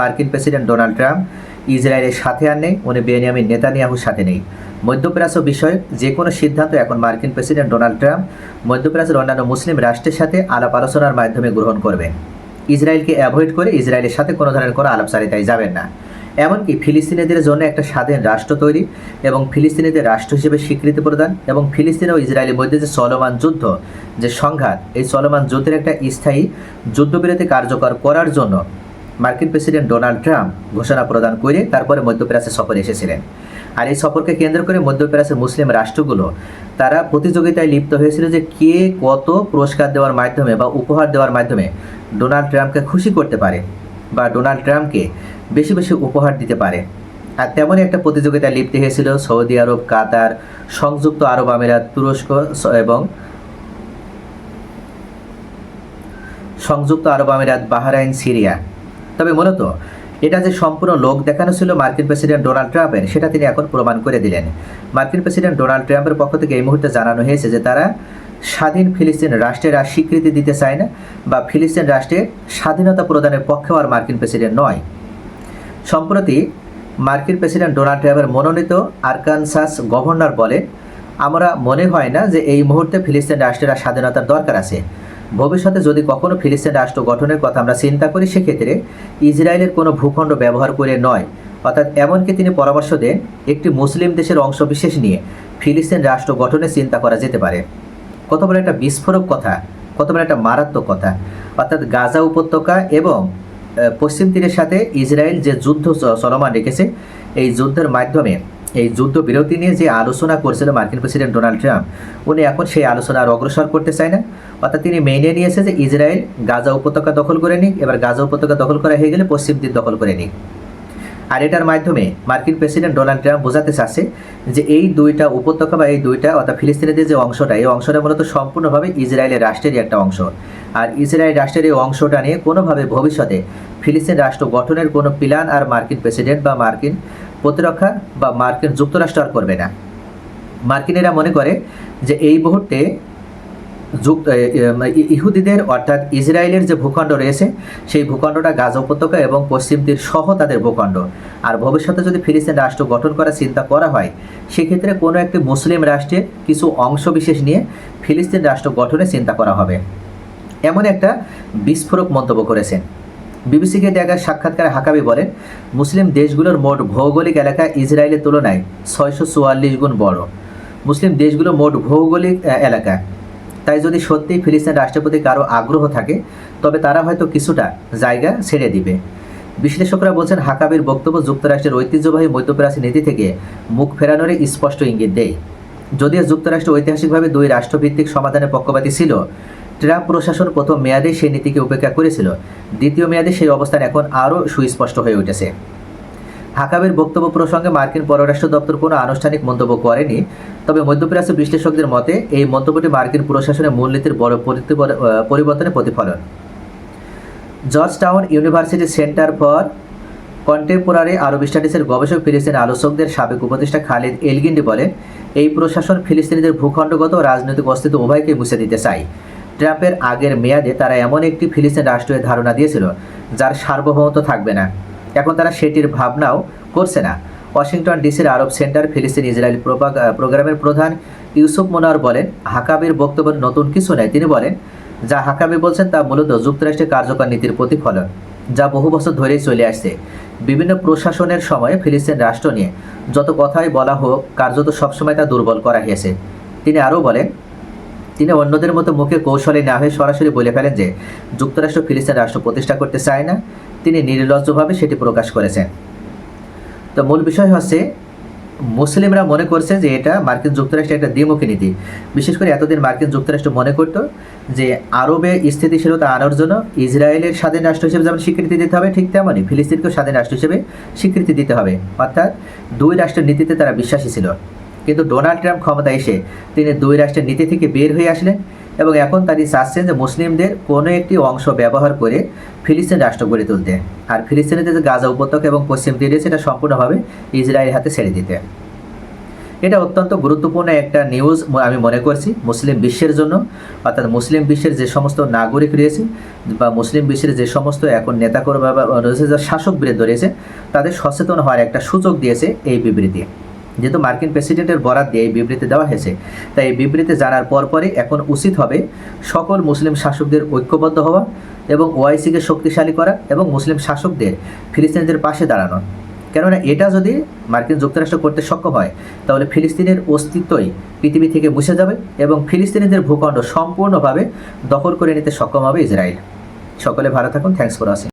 মার্কিন president Donald Trump ইসরায়েলের সাথে আর নেই, উনি বেনিয়ামিন নেতানিয়াহুর সাথে নেই। মধ্যপ্রাচ্য বিষয়ে যে কোনো সিদ্ধান্ত এখন মার্কিন প্রেসিডেন্ট ডোনাল্ড ট্রাম্প মধ্যপ্রাচ্যের অন্যান্য মুসলিম রাষ্ট্রের সাথে আলাপ আলোচনার মাধ্যমে গ্রহণ করবেন। ইসরায়েলকে অ্যাভয়েড করে ইসরায়েলের সাথে কোনো ধরনের কোনো আলাপচারিতায় যাবেন না। এমনকি ফিলিস্তিনিদের জন্য একটা স্বাধীন রাষ্ট্র তৈরি এবং ফিলিস্তিনিদের রাষ্ট্র হিসেবে স্বীকৃতি প্রদান এবং ফিলিস্তিন ও ইসরায়েলের মধ্যে যে চলমান যুদ্ধ, যে সংঘাত, এই চলমান যুদ্ধের একটা স্থায়ী যুদ্ধবিরতি কার্যকর করার জন্য মার্কিন প্রেসিডেন্ট ডোনাল্ড ট্রাম্প ঘোষণা প্রদান করে তারপরে মধ্যপ্রাচ্যে সফরে এসেছিলেন। আর এই সফরকে কেন্দ্র করে মধ্যপ্রাচ্যের মুসলিম রাষ্ট্রগুলো, তারা প্রতিযোগিতায় লিপ্ত হয়েছিল যে কে কত পুরস্কার দেওয়ার মাধ্যমে বা উপহার দেওয়ার মাধ্যমে ডোনাল্ড ট্রাম্পকে খুশি করতে পারে বা ডোনাল্ড ট্রাম্পকে বেশি বেশি উপহার দিতে পারে। আর তেমনই একটা প্রতিযোগিতায় লিপ্ত হয়েছিল সৌদি আরব, কাতার, সংযুক্ত আরব আমিরাত, তুরস্ক এবং সংযুক্ত আরব আমিরাত, বাহরাইন, সিরিয়া। তবে মূলত, এটা যে সম্পূর্ণ লোক দেখানো ছিল মার্কিন প্রেসিডেন্ট ডোনাল্ড ট্রাম্পের, সেটা তিনি এখন প্রমাণ করে দিলেন। মার্কিন প্রেসিডেন্ট ডোনাল্ড ট্রাম্পের পক্ষ থেকে এই মুহূর্তে জানানো হয়েছে যে তারা স্বাধীন ফিলিস্তিন রাষ্ট্রের আর স্বীকৃতি দিতে চায় না বা ফিলিস্তিন রাষ্ট্রে স্বাধীনতা প্রদানের পক্ষেও আর মার্কিন প্রেসিডেন্ট নয়। সম্প্রতি, মার্কিন প্রেসিডেন্ট ডোনাল্ড ট্রাম্পের মনোনীত আরকানসাস গভর্নর বলে আমরা মনে হয় না যে এই মুহূর্তে ফিলিস্তিন রাষ্ট্রের স্বাধীনতার দরকার আছে। ভবিষ্যতে যদি কখনো ফিলিস্তিন রাষ্ট্র গঠনের কথা আমরা চিন্তা করি, সেক্ষেত্রে ইসরায়েলের কোনো ভূখণ্ড ব্যবহার করে নয়। অর্থাৎ এমনকি তিনি পরামর্শ দেন, একটি মুসলিম দেশের অংশবিশেষ নিয়ে ফিলিস্তিন রাষ্ট্র গঠনের চিন্তা করা যেতে পারে। কত বড় একটা বিস্ফোরক কথা, কত বড় একটা মারাত্মক কথা। অর্থাৎ গাজা উপত্যকা এবং পশ্চিম তীরের সাথে ইসরায়েল যে যুদ্ধ চলমান রেখেছে, এই যুদ্ধের মাধ্যমে এই যুদ্ধ বিরতি নিয়ে যে আলোচনা করছিল মার্কিন প্রেসিডেন্ট ডোনাল্ড ট্রাম্প, উনি এখন সেই আলোচনা আর অগ্রসর করতে চায় না। অর্থাৎ তিনি মেনে নিয়েছে যে ইসরায়েল গাজা উপত্যকা দখল করে নিক। এবার গাজা উপত্যকা দখল করা হয়ে গেলে পশ্চিম দিক দখল করে নিক। আর এটার মাধ্যমে মার্কিন প্রেসিডেন্ট ডোনাল্ড ট্রাম্প বোঝাতে চাচ্ছে যে এই দুইটা উপত্যকা বা এই দুইটা অর্থাৎ ফিলিস্তিনিদের যে অংশটা, এই অংশটা মূলত সম্পূর্ণভাবে ইসরায়েলের রাষ্ট্রেরই একটা অংশ। আর ইসরায়েল রাষ্ট্রের এই অংশটা নিয়ে কোনোভাবে ভবিষ্যতে ফিলিস্তিন রাষ্ট্র গঠনের কোনো প্ল্যান আর মার্কিন প্রেসিডেন্ট বা মার্কিন প্রতিরক্ষা বা মার্কিন যুক্তরাষ্ট্র আর করবে না। মার্কিনেরা মনে করে যে এই মুহূর্তে ইহুদিদের অর্থাৎ ইসরায়েলের যে ভূখণ্ড রয়েছে, সেই ভূখণ্ডটা গাজা উপত্যকা এবং পশ্চিম তীর সহ তাদের ভূখণ্ড। আর ভবিষ্যতে যদি ফিলিস্তিন রাষ্ট্র গঠন করার চিন্তা করা হয়, সেক্ষেত্রে কোনো একটি মুসলিম রাষ্ট্রের কিছু অংশ বিশেষ নিয়ে ফিলিস্তিন রাষ্ট্র গঠনের চিন্তা করা হবে। এমন একটা বিস্ফোরক মন্তব্য করেছেন। বিবিসিকে দেখা সাক্ষাৎকারে হাকাবি বলেন, মুসলিম দেশগুলোর মোট ভৌগোলিক এলাকা ইসরায়েলের তুলনায় ছয়শো চুয়াল্লিশ গুণ বড়। মুসলিম দেশগুলোর মোট ভৌগোলিক এলাকা। তাই যদি সত্যিই ফিলিস্তিন রাষ্ট্রের প্রতি কারও আগ্রহ থাকে, তবে তারা হয়তো কিছুটা জায়গা ছেড়ে দিবে। বিশ্লেষকরা বলছেন, হাকাবির বক্তব্য যুক্তরাষ্ট্রের ঐতিহ্যবাহী মধ্যপ্রাচ্য নীতি থেকে মুখ ফেরানোরই স্পষ্ট ইঙ্গিত দেয়। যদিও যুক্তরাষ্ট্র ঐতিহাসিকভাবে দুই রাষ্ট্রভিত্তিক সমাধানের পক্ষপাতী ছিল, ট্রাম্প প্রশাসন প্রথম মেয়াদে সেই নীতিকে উপেক্ষা করেছিল, দ্বিতীয় মেয়াদে সেই অবস্থান এখন আরও সুস্পষ্ট হয়ে উঠেছে। হাকাবের বক্তব্য প্রসঙ্গে মার্কিন পররাষ্ট্র দপ্তর কোনো আনুষ্ঠানিক মন্তব্য করেনি। তবে মধ্যপ্রাচ্য বিশ্লেষকদের মতে, এই মন্তব্যটি মার্কিন প্রশাসনের মূলনীতির বড় পরিবর্তনের প্রতিফলন। Georgetown university centre for contemporary Arab স্টাডিজের গবেষক ফিলিস্তিন আলোচকদের সাবেক উপদেষ্টা খালিদ এলগিন্ডি বলেন, এই প্রশাসন ফিলিস্তিনিদের ভূখণ্ডগত ও রাজনৈতিক অস্তিত্ব উভয়কে মুছে দিতে চায় ট্রাম্পের আগের মেয়াদে তারা এমন একটি ফিলিস্তিন রাষ্ট্রের ধারণা দিয়েছিল, যার সার্বভৌমত্ব থাকবে না। এখন তারা সেটির ভাবনাও করছে না। ওয়াশিংটন ডিসির আরব সেন্টার ফিলিস্তিন ইসরায়েল প্রোগ্রামের প্রধান ইউসুফ মোনার বলেন হাকাবির বক্তব্যের নতুন কিছু নেই। তিনি বলেন, যা হাকাবি বলছেন তা মূলত যুক্তরাষ্ট্রের কার্যকর নীতির প্রতিফলন, যা বহু বছর ধরেই চলে আসছে। বিভিন্ন প্রশাসনের সময়ে ফিলিস্তিন রাষ্ট্র নিয়ে যত কথাই বলা হোক, কার্যত সবসময় তা দুর্বল করা হয়েছে। তিনি আরও বলেন, তিনি অন্যদের মতো মুখে কৌশলে না হয়ে সরাসরি বলে ফেলেন যে, যুক্তরাষ্ট্র ফিলিস্তিন রাষ্ট্র প্রতিষ্ঠা করতে চায় না। তিনি নির্লজ্জভাবে সেটি প্রকাশ করেছেন। তো মূল বিষয় হচ্ছে, মুসলিমরা মনে করছে যে এটা মার্কিন যুক্তরাষ্ট্রের একটা দ্বিমুখী নীতি। বিশেষ করে এতদিন মার্কিন যুক্তরাষ্ট্র মনে করতো যে আরবে স্থিতিশীলতা আনার জন্য ইসরায়েলের স্বাধীন রাষ্ট্র হিসেবে যেমন স্বীকৃতি দিতে হবে, ঠিক তেমনই ফিলিস্তিনকেও স্বাধীন রাষ্ট্র হিসেবে স্বীকৃতি দিতে হবে। অর্থাৎ দুই রাষ্ট্রের নীতিতে তারা বিশ্বাসী ছিল। কিন্তু ডোনাল্ড ট্রাম্প ক্ষমতায় এসে তিনি দুই রাষ্ট্রের নীতি থেকে বের হয়ে আসলেন। এবং এখন তিনি চাচ্ছেন যে মুসলিমদের কোনো একটি অংশ ব্যবহার করে ফিলিস্তিন রাষ্ট্র গড়ে তুলতে। আর ফিলিস্তিনিদের যে গাজা উপত্যকা এবং পশ্চিম তীরে সেটা সম্পূর্ণভাবে ইসরায়েলের হাতে ছেড়ে দিতে। এটা অত্যন্ত গুরুত্বপূর্ণ একটা নিউজ আমি মনে করছি মুসলিম বিশ্বের জন্য। অর্থাৎ মুসলিম বিশ্বের যে সমস্ত নাগরিক রয়েছে বা মুসলিম বিশ্বের যে সমস্ত এখন নেতাকর্মী বা রয়েছে যা শাসক বৃদ্ধ রয়েছে, তাদের সচেতন হওয়ার একটা সুযোগ দিয়েছে এই বিবৃতি। যেহেতু মার্কিন প্রেসিডেন্টের বরাদ দিয়ে এই বিবৃতি দেওয়া হয়েছে, তাই এই বিবৃতি জানার পরপরই এখন উচিত হবে সকল মুসলিম শাসকদের ঐক্যবদ্ধ হওয়া এবং ওআইসিকে শক্তিশালী করা এবং মুসলিম শাসকদের ফিলিস্তিনিদের পাশে দাঁড়ানো। কেননা এটা যদি মার্কিন যুক্তরাষ্ট্র করতে সক্ষম হয়, তাহলে ফিলিস্তিনের অস্তিত্বই পৃথিবী থেকে মুছে যাবে এবং ফিলিস্তিনিদের ভূখণ্ড সম্পূর্ণভাবে দখল করে নিতে সক্ষম হবে ইসরায়েল। সকলে ভালো থাকুন। Thanks for watching